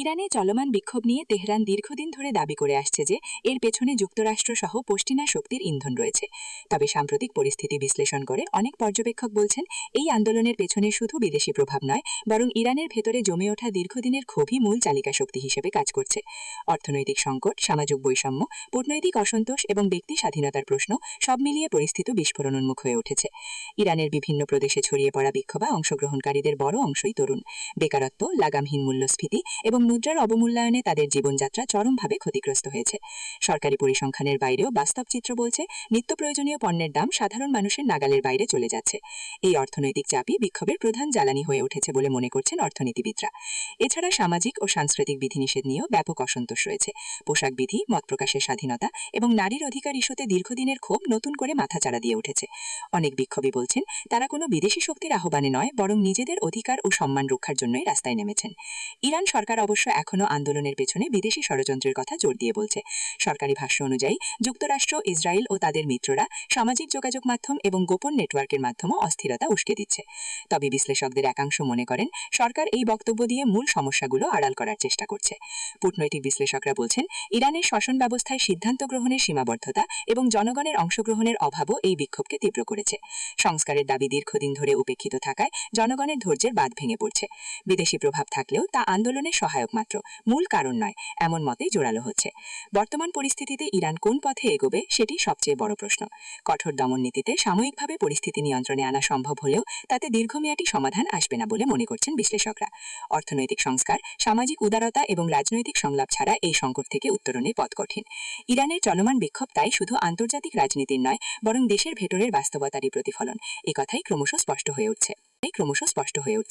ইরানে চলমান বিক্ষোভ নিয়ে তেহরান দীর্ঘদিন ধরে দাবি করে আসছে যে এর পেছনে যুক্তরাষ্ট্র সহ পশ্চিমা শক্তির ইন্ধন রয়েছে। তবে সাম্প্রতিক পরিস্থিতি বিশ্লেষণ করে অনেক পর্যবেক্ষক বলছেন, এই আন্দোলনের পেছনে শুধু বিদেশি প্রভাব নয়, বরং ইরানের ভেতরে জমে ওঠা দীর্ঘদিনের ক্ষোভই মূল চালিকা শক্তি হিসেবে কাজ করছে। অর্থনৈতিক সংকট, সামাজিক বৈষম্য, কূটনৈতিক অসন্তোষ এবং ব্যক্তি স্বাধীনতার প্রশ্ন সব মিলিয়ে পরিস্থিতি বিস্ফোরণ উন্মুখ হয়ে উঠেছে। ইরানের বিভিন্ন প্রদেশে ছড়িয়ে পড়া বিক্ষোভে অংশগ্রহণকারীদের বড় অংশই তরুণ। বেকারত্ব, লাগামহীন মূল্যস্ফীতি এবং মুদ্রার অবমূল্যায়নে তাদের জীবনযাত্রা চরমভাবে ক্ষতিগ্রস্ত হয়েছে। সরকারি পরিসংখ্যানের বাইরেও বাস্তব চিত্র বলছে, নিত্য প্রয়োজনীয় পণ্যের দাম সাধারণ মানুষের নাগালের বাইরে চলে যাচ্ছে। এই অর্থনৈতিক চাপই বিক্ষোভের প্রধান জ্বালানি হয়ে উঠেছে বলে মনে করছেন অর্থনীতিবিদরা। এছাড়া সামাজিক ও সাংস্কৃতিক বিধিনিষেধ নিয়েও ব্যাপক অসন্তোষ রয়েছে। পোশাক বিধি মত প্রকাশের স্বাধীনতা এবং নারীর অধিকার ইস্যুতে দীর্ঘদিনের ক্ষোভ নতুন করে মাথাচাড়া দিয়ে উঠেছে। অনেক বিক্ষোভী বলছেন, তারা কোনো বিদেশি শক্তির আহ্বানে নয়, বরং নিজেদের অধিকার ও সম্মান রক্ষার জন্যই রাস্তায় নেমেছেন। ইরান সরকার অবশ্য এখনও আন্দোলনের পেছনে বিদেশি ষড়যন্ত্রের কথা জোর দিয়ে বলছে। সরকারি ভাষ্য অনুযায়ী, যুক্তরাষ্ট্র, ইসরায়েল ও তাদের মিত্ররা সামাজিক যোগাযোগ মাধ্যম এবং গোপন নেটওয়ার্কের মাধ্যমে অস্থিরতা উস্কে দিচ্ছে। তবে বিশ্লেষকদের একাংশ মনে করেন, সরকার এই বক্তব্য দিয়ে মূল সমস্যাগুলো আড়াল করার চেষ্টা করছে। কূটনৈতিক বিশ্লেষকরা বলছেন, ইরানের শাসন ব্যবস্থায় সিদ্ধান্ত গ্রহণের সীমাবদ্ধতা এবং জনগণের অংশগ্রহণের অভাবও এই বিক্ষোভকে তীব্র করেছে। সংস্কারের দাবি দীর্ঘদিন ধরে উপেক্ষিত থাকায় জনগণের ধৈর্যের বাদ ভেঙে পড়ছে। বিদেশি প্রভাব থাকলেও তা আন্দোলনের সহায়ক মাত্র মূল কারণ নয়, এমন মতেই জোরালো হচ্ছে। বর্তমান পরিস্থিতিতে ইরান কোন পথে এগোবে সেটি সবচেয়ে বড় প্রশ্ন। কঠোর দমন নীতিতে সাময়িকভাবে পরিস্থিতি নিয়ন্ত্রণে আনা সম্ভব হলেও তাতে দীর্ঘমেয়াদী সমাধান আসবে না বলে মনে করছেন বিশ্লেষকরা। অর্থনৈতিক সংস্কার, সামাজিক উদারতা এবং রাজনৈতিক সংলাপ ছাড়া এই সংকট থেকে উত্তরণের পথ কঠিন। ইরানের চলমান বিক্ষোভ তাই শুধু আন্তর্জাতিক রাজনীতির নয়, বরং দেশের ভেতরের বাস্তবতারই প্রতিফলন। এ কথাই ক্রমশ স্পষ্ট হয়ে উঠছে। ক্রমশ স্পষ্ট হয়ে উঠছে।